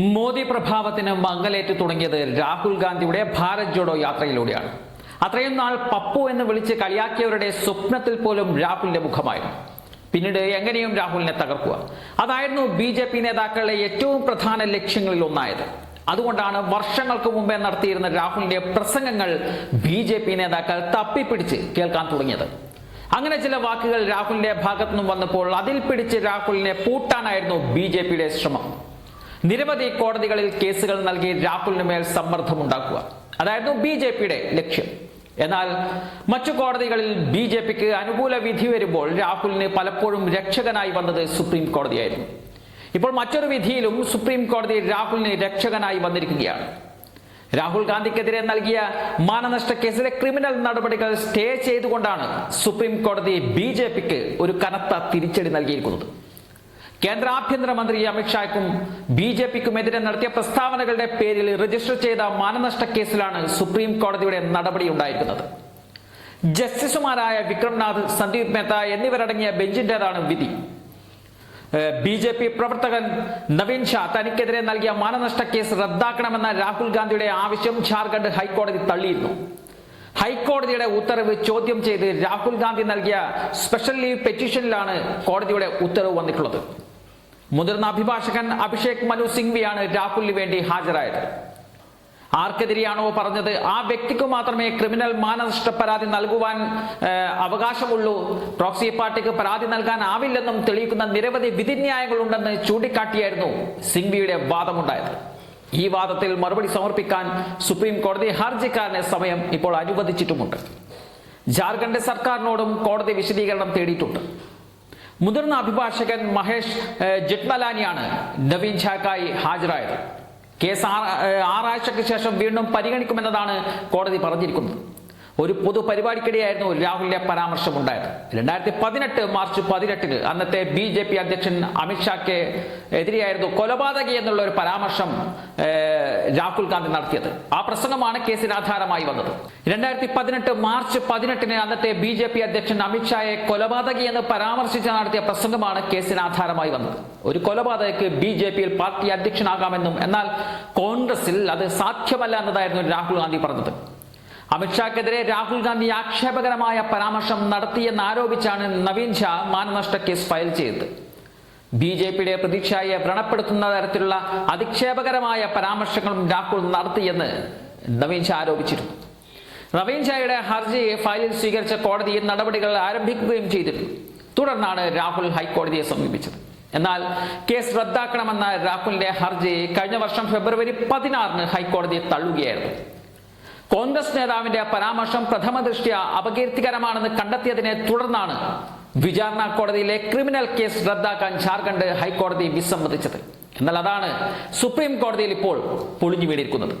മോദി പ്രഭാവത്തിന് മംഗലേറ്റ് തുടങ്ങിയത് രാഹുൽ ഗാന്ധിയുടെ ഭാരത് ജോഡോ യാത്രയിലൂടെയാണ്. അത്രയും നാൾ പപ്പു എന്ന് വിളിച്ച് കളിയാക്കിയവരുടെ സ്വപ്നത്തിൽ പോലും രാഹുലിന്റെ മുഖമായിരുന്നു. പിന്നീട് എങ്ങനെയും രാഹുലിനെ തകർക്കുക. അതായിരുന്നു ബി ജെ പി നേതാക്കളുടെ ഏറ്റവും പ്രധാന ലക്ഷ്യങ്ങളിൽ ഒന്നായത്. അതുകൊണ്ടാണ് വർഷങ്ങൾക്ക് മുമ്പേ നടത്തിയിരുന്ന രാഹുലിന്റെ പ്രസംഗങ്ങൾ ബി ജെ പി നേതാക്കൾ തപ്പിപ്പിടിച്ച് കേൾക്കാൻ തുടങ്ങിയത്. അങ്ങനെ ചില വാക്കുകൾ രാഹുലിന്റെ ഭാഗത്തു നിന്നും വന്നപ്പോൾ അതിൽ പിടിച്ച് രാഹുലിനെ പൂട്ടാനായിരുന്നു ബി ജെ പിയുടെ ശ്രമം. നിരവധി കോടതികളിൽ കേസുകൾ നൽകി രാഹുലിന് മേൽ സമ്മർദ്ദമുണ്ടാക്കുക. അതായിരുന്നു ബി ജെ പിയുടെ ലക്ഷ്യം. എന്നാൽ മറ്റു കോടതികളിൽ ബി ജെ പിക്ക് അനുകൂല വിധി വരുമ്പോൾ രാഹുലിന് പലപ്പോഴും രക്ഷകനായി വന്നത് സുപ്രീം കോടതിയായിരുന്നു. ഇപ്പോൾ മറ്റൊരു വിധിയിലും സുപ്രീം കോടതി രാഹുലിന് രക്ഷകനായി വന്നിരിക്കുകയാണ്. രാഹുൽ ഗാന്ധിക്കെതിരെ നൽകിയ മാനനഷ്ട കേസിലെ ക്രിമിനൽ നടപടികൾ സ്റ്റേ ചെയ്തുകൊണ്ടാണ് സുപ്രീം കോടതി ബി ഒരു കനത്ത തിരിച്ചടി നൽകിയിരിക്കുന്നത്. കേന്ദ്ര ആഭ്യന്തരമന്ത്രി അമിത്ഷായ്ക്കും ബി ജെ പിക്കുമെതിരെ നടത്തിയ പ്രസ്താവനകളുടെ പേരിൽ രജിസ്റ്റർ ചെയ്ത മാനനഷ്ട കേസിലാണ് സുപ്രീം കോടതിയുടെ നടപടി ഉണ്ടായിരിക്കുന്നത്. ജസ്റ്റിസുമാരായ വിക്രംനാഥ് സന്ദീപ് മേത്ത എന്നിവരടങ്ങിയ ബെഞ്ചിന്റേതാണ് വിധി. ബി ജെ പി പ്രവർത്തകൻ നവീൻ ഷാ തനിക്കെതിരെ നൽകിയ മാനനഷ്ട കേസ് റദ്ദാക്കണമെന്ന രാഹുൽ ഗാന്ധിയുടെ ആവശ്യം ജാർഖണ്ഡ് ഹൈക്കോടതി തള്ളിയിരുന്നു. ഹൈക്കോടതിയുടെ ഉത്തരവ് ചോദ്യം ചെയ്ത് രാഹുൽ ഗാന്ധി നൽകിയ സ്പെഷ്യൽ ലീവ് പെറ്റീഷനിലാണ് കോടതിയുടെ ഉത്തരവ് വന്നിട്ടുള്ളത്. മുതിർന്ന അഭിഭാഷകൻ അഭിഷേക് മനു സിംഗ്വിയാണ് രാഹുലിന് വേണ്ടി ഹാജരായത്. ആർക്കെതിരെയാണോ പറഞ്ഞത്? ആ വ്യക്തിക്ക് മാത്രമേ ക്രിമിനൽ മാനനഷ്ട പരാതി നൽകുവാൻ അവകാശമുള്ളൂ. പ്രോക്സി പാർട്ടിക്ക് പരാതി നൽകാൻ ആവില്ലെന്നും തെളിയിക്കുന്ന നിരവധി വിധിന്യായങ്ങളുണ്ടെന്ന് ചൂണ്ടിക്കാട്ടിയായിരുന്നു സിംഗ്വിയുടെ വാദമുണ്ടായത്. ഈ വാദത്തിൽ മറുപടി സമർപ്പിക്കാൻ സുപ്രീം കോടതി ഹർജിക്കാരന് സമയം ഇപ്പോൾ അനുവദിച്ചിട്ടുമുണ്ട്. ജാർഖണ്ഡ് സർക്കാരിനോടും കോടതി വിശദീകരണം തേടിയിട്ടുണ്ട്. മുതിർന്ന അഭിഭാഷകൻ മഹേഷ് ഏഹ്, ജെറ്റ്മലാനിയാണ് നവീൻ ഷാക്കായി ഹാജരായത്. കേസ് ആറാഴ്ചയ്ക്ക് ശേഷം വീണ്ടും പരിഗണിക്കുമെന്നതാണ് കോടതി പറഞ്ഞിരിക്കുന്നത്. ഒരു പൊതു പരിപാടിക്കിടെയായിരുന്നു രാഹുലിന്റെ പരാമർശം ഉണ്ടായത് രണ്ടായിരത്തി പതിനെട്ട് മാർച്ച് പതിനെട്ടിന് അന്നത്തെ ബി ജെ പി അധ്യക്ഷൻ അമിത്ഷാക്ക് എതിരെയായിരുന്നു കൊലപാതകി എന്നുള്ള ഒരു പരാമർശം രാഹുൽ ഗാന്ധി നടത്തിയത്. ആ പ്രസംഗമാണ് കേസിന് ആധാരമായി വന്നത്. രണ്ടായിരത്തി പതിനെട്ട് മാർച്ച് പതിനെട്ടിന് അന്നത്തെ ബി ജെ പി അധ്യക്ഷൻ അമിത്ഷായെ കൊലപാതകി എന്ന് പരാമർശിച്ച് നടത്തിയ പ്രസംഗമാണ് കേസിന് ആധാരമായി വന്നത്. ഒരു കൊലപാതകയ്ക്ക് ബി ജെ പിയിൽ പാർട്ടി അധ്യക്ഷനാകാമെന്നും എന്നാൽ കോൺഗ്രസിൽ അത് സാധ്യമല്ല എന്നതായിരുന്നു രാഹുൽ ഗാന്ധി പറഞ്ഞത്. അമിത്ഷാക്കെതിരെ രാഹുൽ ഗാന്ധി ആക്ഷേപകരമായ പരാമർശം നടത്തിയെന്ന് ആരോപിച്ചാണ് നവീൻ ഷാ മാനനഷ്ട കേസ് ഫയൽ ചെയ്തത്. ബി ജെ പിയുടെ പ്രതീക്ഷയെ വ്രണപ്പെടുത്തുന്ന തരത്തിലുള്ള അധിക്ഷേപകരമായ പരാമർശങ്ങളും രാഹുൽ നടത്തിയെന്ന് നവീൻ ഷാ ആരോപിച്ചിരുന്നു. നവീൻ ഷായുടെ ഹർജി ഫയലിൽ സ്വീകരിച്ച കോടതി നടപടികൾ ആരംഭിക്കുകയും ചെയ്തിരുന്നു. തുടർന്നാണ് രാഹുൽ ഹൈക്കോടതിയെ സമീപിച്ചത്. എന്നാൽ കേസ് റദ്ദാക്കണമെന്ന രാഹുലിന്റെ ഹർജി കഴിഞ്ഞ വർഷം ഫെബ്രുവരി പതിനാറിന് ഹൈക്കോടതി തള്ളുകയായിരുന്നു. കോൺഗ്രസ് നേതാവിന്റെ പരാമർശം പ്രഥമ ദൃഷ്ട്യ അപകീർത്തികരമാണെന്ന് കണ്ടെത്തിയതിനെ തുടർന്നാണ് വിചാരണ കോടതിയിലെ ക്രിമിനൽ കേസ് റദ്ദാക്കാൻ ജാർഖണ്ഡ് ഹൈക്കോടതി വിസമ്മതിച്ചത്. എന്നാൽ അതാണ് സുപ്രീം കോടതിയിൽ ഇപ്പോൾ പൊളിഞ്ഞു വീണിരിക്കുന്നത്.